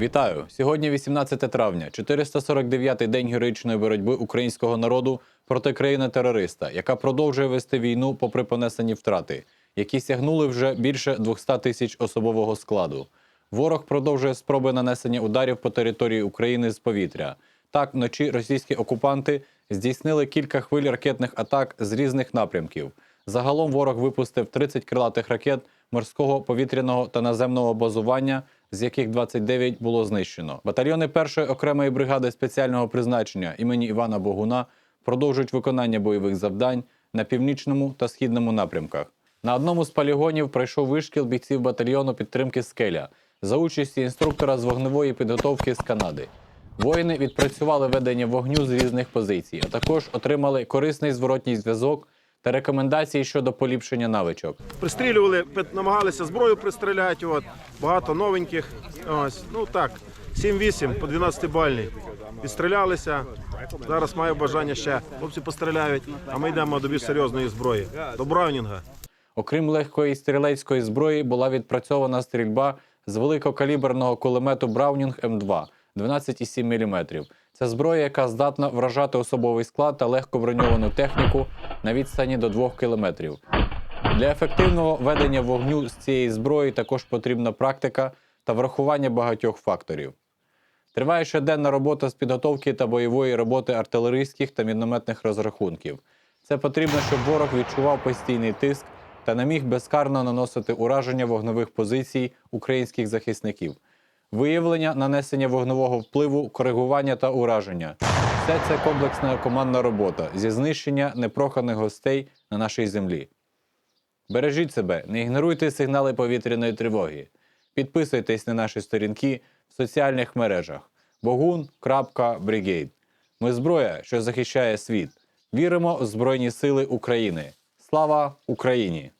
Вітаю! Сьогодні 18 травня, 449-й день героїчної боротьби українського народу проти країни-терориста, яка продовжує вести війну попри понесені втрати, які сягнули вже більше 200 тисяч особового складу. Ворог продовжує спроби нанесення ударів по території України з повітря. Так, вночі російські окупанти здійснили кілька хвиль ракетних атак з різних напрямків. Загалом ворог випустив 30 крилатих ракет морського, повітряного та наземного базування, з яких 29 було знищено. Батальйони першої окремої бригади спеціального призначення імені Івана Богуна продовжують виконання бойових завдань на північному та східному напрямках. На одному з полігонів пройшов вишкіл бійців батальйону підтримки скеля за участі інструктора з вогневої підготовки з Канади. Воїни відпрацювали ведення вогню з різних позицій, а також отримали корисний зворотній зв'язок та рекомендації щодо поліпшення навичок. Пристрілювали, намагалися зброю пристріляти, от, багато новеньких. Ось, ну так, 7-8 по 12 бальний. Відстрілялися. Зараз маю бажання ще. Хлопці постріляють, а ми йдемо до більш серйозної зброї. До Браунінга. Окрім легкої стрілецької зброї, була відпрацьована стрільба з великокаліберного кулемету Браунінг М2 12,7 мм. Це зброя, яка здатна вражати особовий склад та легко броньовану техніку на відстані до 2 км. Для ефективного ведення вогню з цієї зброї також потрібна практика та врахування багатьох факторів. Триває щоденна робота з підготовки та бойової роботи артилерійських та мінометних розрахунків. Це потрібно, щоб ворог відчував постійний тиск та не міг безкарно наносити ураження вогневих позицій українських захисників. Виявлення, нанесення вогневого впливу, коригування та ураження все це комплексна командна робота зі знищення непроханих гостей на нашій землі. Бережіть себе, не ігноруйте сигнали повітряної тривоги. Підписуйтесь на наші сторінки в соціальних мережах bogun.brigade. Ми зброя, що захищає світ. Віримо в Збройні Сили України. Слава Україні!